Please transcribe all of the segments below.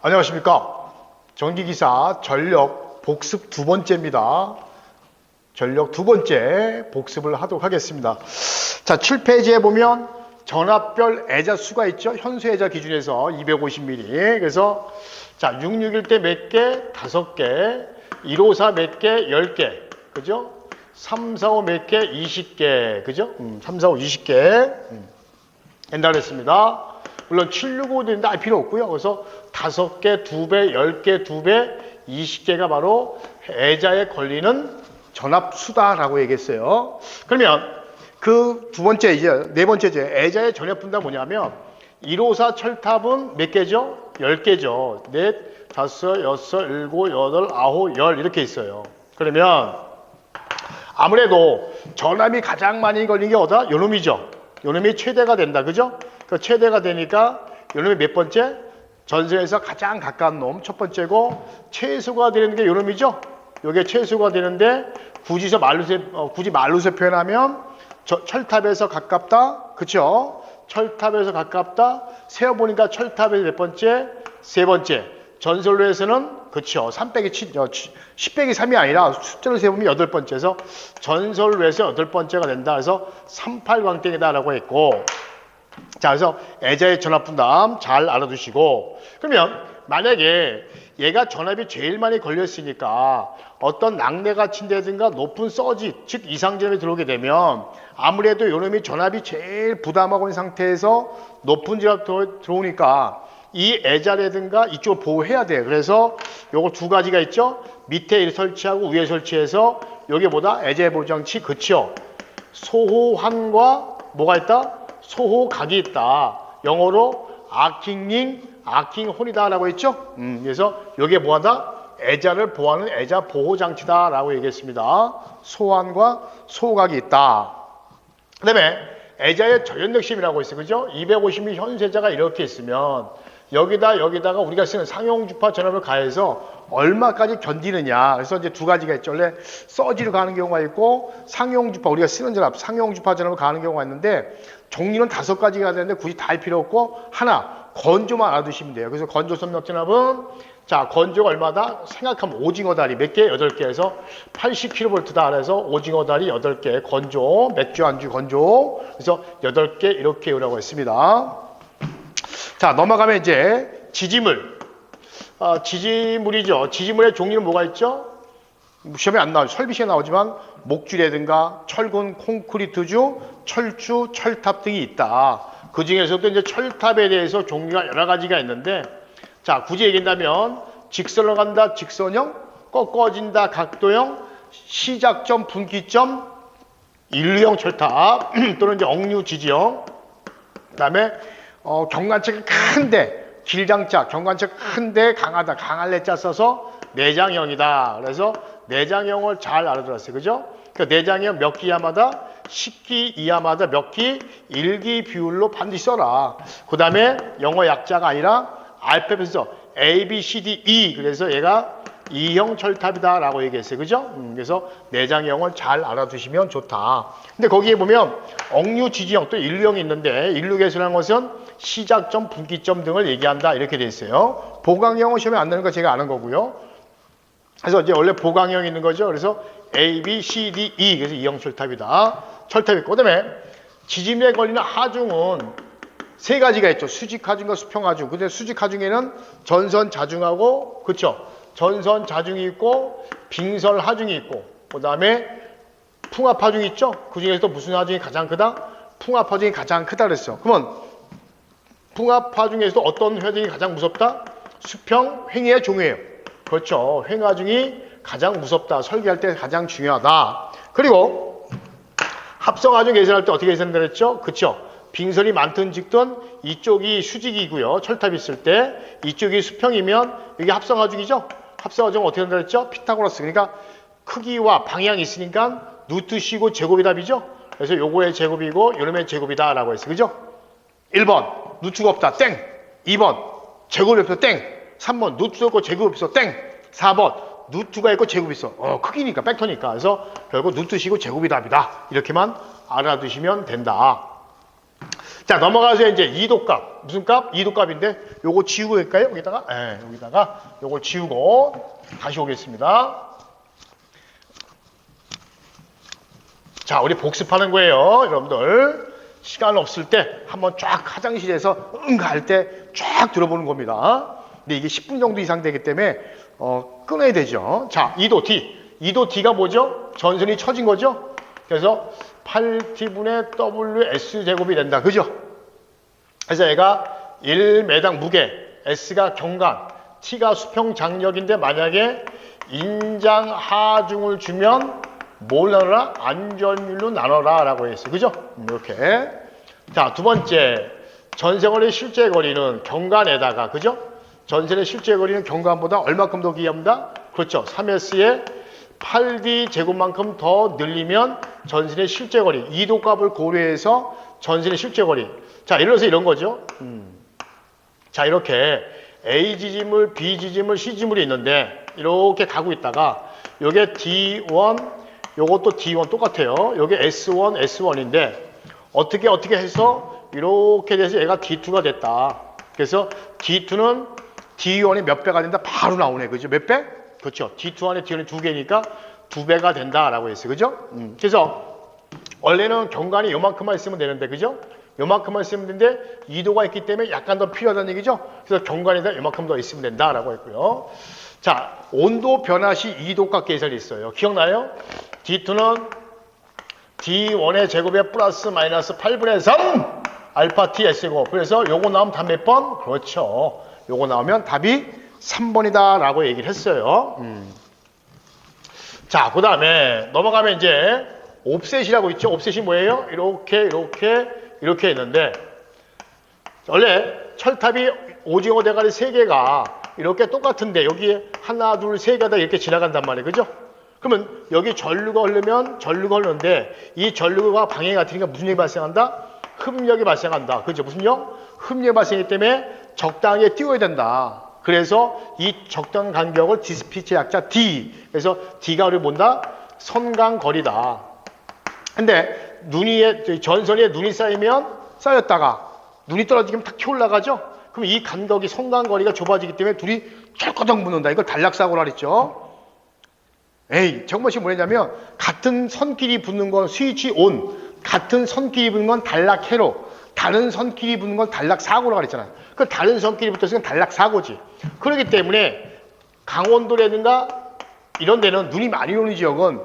안녕하십니까. 전기기사 전력 복습 두 번째입니다. 전력 두 번째 복습을 하도록 하겠습니다. 자, 7페이지에 보면 전압별 애자 수가 있죠. 현수 애자 기준에서 250mm. 그래서 자, 661 때 몇 개? 다섯 개. 154 몇 개? 10개. 그죠? 345 몇 개? 20개. 그죠? 음, 345 20개. 음. 된다 그랬습니다. 물론 765도 알 필요 없고요. 그래서 다섯 개, 두 배, 열 개, 두 배, 20개가 바로 애자에 걸리는 전압수다라고 얘기했어요. 그러면 그 두 번째 이제 네 번째제 애자의 전압 분다 뭐냐면 154 철탑은 몇 개죠? 10개죠. 넷, 다섯, 여섯, 일곱, 여덟, 아홉, 열 이렇게 있어요. 그러면 아무래도 전압이 가장 많이 걸린 게 어디다? 요놈이죠. 요놈이 최대가 된다. 그죠? 그 최대가 되니까 요놈이 몇 번째? 전선에서 가장 가까운 놈 첫 번째고 최소가 되는 게 요놈이죠. 요게 최소가 되는데 굳이서 말로서 어, 굳이 말로서 표현하면 저, 철탑에서 가깝다. 그쵸? 철탑에서 가깝다. 세어 보니까 철탑에서 몇 번째? 세 번째. 전설로에서는 그쵸. 3 빼기 7, 어, 10 빼기 3이 아니라 숫자로 세보면 여덟 번째에서 전설로에서 여덟 번째가 된다. 그래서 38광땡이다라고 했고 자, 그래서 애자의 전압 분담 잘 알아두시고 그러면 만약에 얘가 전압이 제일 많이 걸렸으니까 어떤 낙내가 친다든가 높은 서지 즉 이상전압이 들어오게 되면 아무래도 요놈이 전압이 제일 부담하고 있는 상태에서 높은 전압 들어- 들어오니까 이 애자라든가 이쪽을 보호해야 돼요. 그래서 요거 두 가지가 있죠. 밑에 설치하고 위에 설치해서 여기 보다 애자 보장치 그치요. 소호환과 뭐가 있다? 소호각이 있다. 영어로 아킹링, 아킹혼이다라고 했죠. 음, 그래서 여기에 뭐하다? 애자를 보호하는 애자 보호 장치다라고 얘기했습니다. 소환과 소각이 있다. 그다음에 애자의 저연력심이라고 있어요. 그죠? 250mm 현세자가 이렇게 있으면 여기다 여기다가 우리가 쓰는 상용주파 전압을 가해서 얼마까지 견디느냐. 그래서 이제 두 가지가 있죠. 원래 서지로 가는 경우가 있고 상용주파 우리가 쓰는 전압, 상용주파 전압을 가는 경우가 있는데 종류는 다섯 가지가 되는데 굳이 다 할 필요 없고 하나 건조만 알아두시면 돼요. 그래서 건조 선력 전압은 자 건조가 얼마다? 생각하면 오징어 다리 몇 개? 여덟 개에서 80kV다. 그래서 오징어 다리 여덟 개 건조 맥주 안주 건조 그래서 여덟 개 이렇게 요라고 했습니다. 자 넘어가면 이제 지지물 아, 지지물이죠. 지지물의 종류는 뭐가 있죠? 시험에 안 나와요. 설비시에 나오지만 목줄이라든가 철근, 콘크리트주, 철주, 철탑 등이 있다. 그 중에서도 이제 철탑에 대해서 종류가 여러 가지가 있는데 자 굳이 얘기한다면 직선으로 간다 직선형, 꺾어진다 각도형, 시작점, 분기점, 인류형 철탑 또는 이제 억류 지지형 그다음에 어, 경관체가 큰데 길장자 경관체 큰데 강하다 강할래 자 써서 내장형이다. 그래서 내장형을 잘 알아들었어요. 그죠? 그 내장형 몇 기야마다 10기 이하마다 몇 기, 1기 비율로 반드시 써라. 그 다음에 영어 약자가 아니라 알파벳에서 A, B, C, D, E. 그래서 얘가 이형 철탑이다라고 얘기했어요. 그죠? 음, 그래서 내장형을 잘 알아두시면 좋다. 근데 거기에 보면 억류 지지형 또 인류형이 있는데 인류 개수라는 것은 시작점, 분기점 등을 얘기한다 이렇게 돼 있어요. 보강형은 시험에 안 나는 거 제가 아는 거고요. 그래서 이제 원래 보강형이 있는 거죠. 그래서 A, B, C, D, E 그래서 이형 철탑이다. 철탑이 있고 그다음에 지짐에 걸리는 하중은 세 가지가 있죠. 수직 하중과 수평 하중. 근데 수직 하중에는 전선 자중하고 그렇죠. 전선 자중이 있고 빙설 하중이 있고 그다음에 풍압 하중이 있죠. 그 중에서도 무슨 하중이 가장 크다? 풍압 하중이 가장 크다 그랬어. 그러면 풍압 하중에서도 어떤 하중이 가장 무섭다? 수평 횡의 종이에요. 그렇죠. 횡하중이 가장 무섭다. 설계할 때 가장 중요하다. 그리고 합성하중 계산할 때 어떻게 계산을 했죠? 그렇죠. 빙설이 많든 적든 이쪽이 수직이고요. 철탑이 있을 때 이쪽이 수평이면 이게 합성하중이죠. 합성하중은 어떻게 된다 그랬죠? 피타고라스. 그러니까 크기와 방향이 있으니까 루트시고 제곱이 답이죠. 그래서 요거의 제곱이고 요놈의 제곱이다라고 했어요. 그죠? 1번 루트가 없다. 땡. 2번 제곱이 없어. 땡. 3번 루트가 없고 제곱이 없어. 땡. 4번 루트가 있고 제곱이 있어. 어, 크기니까 벡터니까. 그래서 결국 루트시고 제곱이 답이다. 이렇게만 알아두시면 된다. 자, 넘어가서 이제 이도값. 무슨 값? 이도값인데 요거 지우고 갈까요? 여기다가? 예, 여기다가 요걸 지우고 다시 오겠습니다. 자, 우리 복습하는 거예요, 여러분들. 시간 없을 때 한번 쫙 화장실에서 응갈 때쫙 들어보는 겁니다. 근데 이게 10분 정도 이상 되기 때문에 어, 끊어야 되죠. 자, 2도 D. 2도 D가 뭐죠? 전선이 쳐진 거죠? 그래서 8T분의 WS 제곱이 된다. 그죠? 그래서 얘가 1매당 무게, S가 경관, T가 수평 장력인데 만약에 인장 하중을 주면 뭘 나눠라? 안전율로 나눠라 라고 했어요. 그죠? 음, 이렇게. 자, 두 번째. 전세거리 실제 거리는 경관에다가, 그죠? 전세의 실제 거리는 경관보다 얼마큼 더 기합니다? 그렇죠. 3S에 8D 제곱만큼 더 늘리면 전신의 실제 거리, 이도 값을 고려해서 전신의 실제 거리. 자, 예를 들어서 이런 거죠. 음. 자, 이렇게 A 지짐을, B 지짐을, C 지짐을이 있는데 이렇게 가고 있다가 요게 D1, 요것도 D1 똑같아요. 요게 S1, S1인데 어떻게 어떻게 해서 이렇게 돼서 얘가 D2가 됐다. 그래서 D2는 D1이 몇 배가 된다? 바로 나오네. 그죠? 몇 배? 그렇죠. D2 안에 D1이 두 개니까 두 배가 된다라고 했어요. 그죠? 음. 그래서 원래는 경관이 요만큼만 있으면 되는데, 그죠? 요만큼만 있으면 되는데, 이도가 있기 때문에 약간 더 필요하다는 얘기죠? 그래서 경관에다 요만큼 더 있으면 된다라고 했고요. 자, 온도 변화 시 이도값 계산이 있어요. 기억나요? D2는 D1의 제곱에 플러스 마이너스 8분의 3 알파 T S고 그래서 요거 나오면 답 몇 번? 그렇죠. 요거 나오면 답이 3번이다 라고 얘기를 했어요. 음. 자, 그 다음에 넘어가면 이제 옵셋이라고 있죠. 옵셋이 뭐예요? 이렇게, 이렇게, 이렇게 있는데 원래 철탑이 오징어 대가리 세 개가 이렇게 똑같은데 여기에 하나, 둘, 세 개가 다 이렇게 지나간단 말이에요. 그죠? 그러면 여기 전류가 흐르면 전류가 흐르는데 이 전류가 방해가 되니까 무슨 일이 발생한다? 흡력이 발생한다. 그죠? 무슨 력? 흡력이 발생하기 때문에 적당하게 띄워야 된다. 그래서 이 적당 간격을 디스피치 약자 D. 그래서 D가 우리 뭔다? 선광거리다. 근데 눈이 에 전선에 눈이 쌓이면 쌓였다가 눈이 떨어지면 탁 튀어 올라가죠. 그럼 이 간격이 선광거리가 좁아지기 때문에 둘이 쩔거덕 붙는다. 이걸 단락사고라 그랬죠. 에이, 저것이 뭐냐면 같은 선끼리 붙는 건 스위치 온, 같은 선끼리 붙는 건 단락 해로, 다른 선끼리 붙는 건 단락 사고라 그랬잖아요. 그 다른 선끼리 붙었으면 단락 사고지. 그렇기 때문에 강원도라든가 이런 데는 눈이 많이 오는 지역은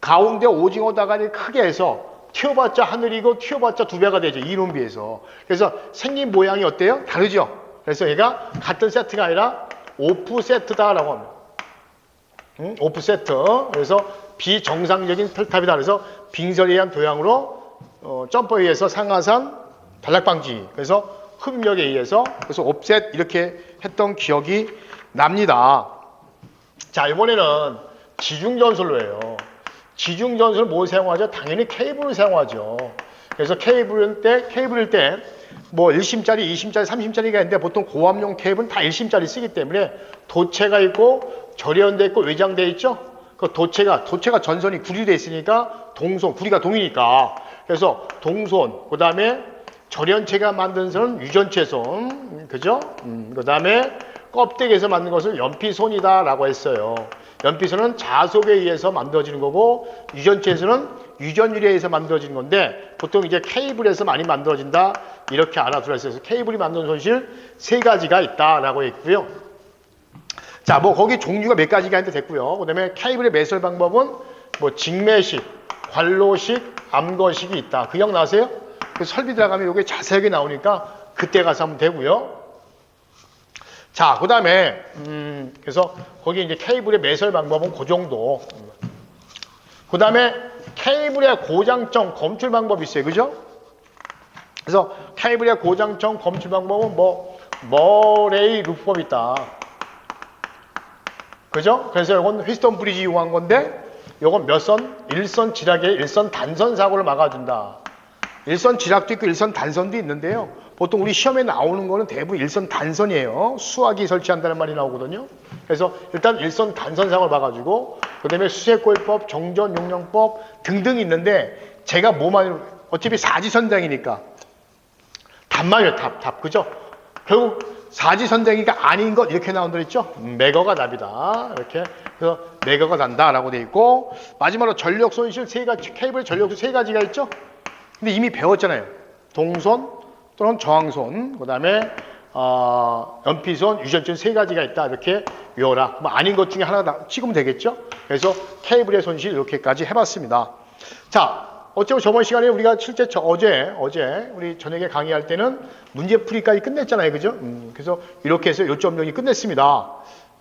가운데 오징어 다가를 크게 해서 튀어봤자 하늘이고 튀어봤자 두 배가 되죠. 이론 비해서. 그래서 생긴 모양이 어때요? 다르죠. 그래서 얘가 같은 세트가 아니라 오프 세트다라고 합니다. 음, 오프 세트. 그래서 비정상적인 펠탑이다. 그래서 빙설에 의한 도양으로 어, 점퍼에 의해서 상하산 단락 방지. 그래서 흡력에 의해서 그래서 옵셋 이렇게 했던 기억이 납니다. 자 이번에는 지중전설로 해요. 지중전설 뭘 사용하죠? 당연히 케이블을 사용하죠. 그래서 케이블일 때 케이블일 때 뭐 1심짜리, 2심짜리, 3심짜리가 있는데 보통 고압용 케이블은 다 1심짜리 쓰기 때문에 도체가 있고 절연돼 있고 외장돼 있죠. 그 도체가 도체가 전선이 구리돼 있으니까 동손 구리가 동이니까 그래서 동손 그 다음에 절연체가 만든 선은 유전체손 그죠? 음, 그 다음에 껍데기에서 만든 것을 연피손이다 라고 했어요. 연피손은 자속에 의해서 만들어지는 거고 유전체에서는 유전율에 의해서 만들어지는 건데 보통 이제 케이블에서 많이 만들어진다 이렇게 알아두라 했어요. 케이블이 만드는 손실 세 가지가 있다라고 했고요. 자, 뭐 거기 종류가 몇 가지가 있는데 됐고요. 그 다음에 케이블의 매설 방법은 뭐 직매식, 관로식, 암거식이 있다. 그 기억 나세요? 그 설비 들어가면 이게 자세하게 나오니까 그때 가서 하면 되고요. 자, 그 다음에, 음, 그래서 거기 이제 케이블의 매설 방법은 그 정도. 그 다음에 케이블의 고장점 검출 방법이 있어요. 그죠? 그래서 케이블의 고장점 검출 방법은 뭐, 머레이 루법이 있다. 그죠? 그래서 이건 휘스턴 브리지 이용한 건데, 이건 몇 선? 일선 지락의 일선 단선 사고를 막아준다. 일선 지락도 있고 일선 단선도 있는데요. 보통 우리 시험에 나오는 거는 대부분 일선 단선이에요. 수화기 설치한다는 말이 나오거든요. 그래서 일단 일선 단선 사고를 막아주고 그다음에 수색골법, 정전 용량법 등등 있는데 제가 뭐만 어차피 사지선장이니까 답말이에요, 답, 답. 그죠? 결국 사지선생이가 아닌 것 이렇게 나온다? 음, 매거가 답이다. 이렇게. 그래서 매거가 단다라고 돼 있고 마지막으로 전력 손실 세 가지, 케이블 전력 손실 세 가지가 있죠? 근데 이미 배웠잖아요. 동선 또는 저항선, 그 다음에 어, 연피선, 유전선 세 가지가 있다. 이렇게 외워라. 뭐 아닌 것 중에 하나 다 찍으면 되겠죠? 그래서 케이블의 손실 이렇게까지 해봤습니다. 자, 어쩌고 저번 시간에 우리가 실제 저 어제, 어제 우리 저녁에 강의할 때는 문제풀이까지 끝냈잖아요. 그죠? 음, 그래서 이렇게 해서 요점 정리 끝냈습니다.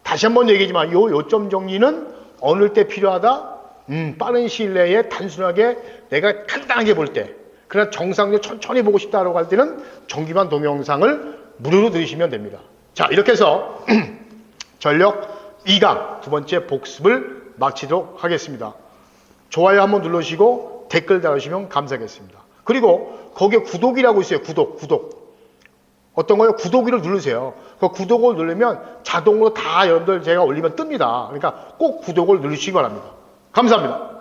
다시 한번 얘기지만 요 요점 정리는 어느 때 필요하다? 음, 빠른 시일 내에 단순하게 내가 간단하게 볼 때, 그러나 정상적으로 천천히 보고 싶다라고 할 때는 정기반 동영상을 무료로 들으시면 됩니다. 자, 이렇게 해서 전력 2강 두 번째 복습을 마치도록 하겠습니다. 좋아요 한번 눌러주시고 댓글 달아주시면 감사하겠습니다. 그리고 거기에 구독이라고 있어요. 구독, 구독. 어떤 거요? 구독이를 누르세요. 그 구독을 누르면 자동으로 다 여러분들 제가 올리면 뜹니다. 그러니까 꼭 구독을 누르시기 바랍니다. 감사합니다.